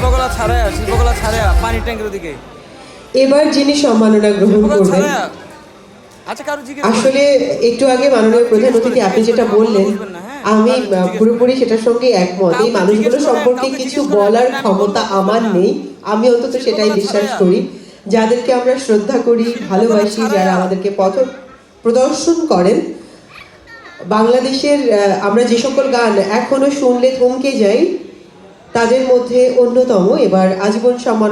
শিল্পকলা ছাড়ায়া শিল্পকলা ছাড়ায়া পানির ট্যাঙ্কের দিকে এবার যিনি সম্মাননা গ্রহণ করবেন আচ্ছা। আসলে একটু আগে মাননীয় প্রধান অতিথি আপনি যেটা বললেন আমি পুরোপুরি সেটার সঙ্গে একমত। এই মানুষগুলো সম্পর্কে কিছু বলার ক্ষমতা আমার নেই। আমি অন্তত সেটাই বিশ্বাস করি। যাদেরকে আমরা শ্রদ্ধা করি ভালোবাসি যারা আমাদেরকে পথ প্রদর্শন করেন বাংলাদেশের আমরা যে সকল গান এখনও শুনলে থমকে যাই তাদের মধ্যে অন্যতম। এবার আজীবন সম্মান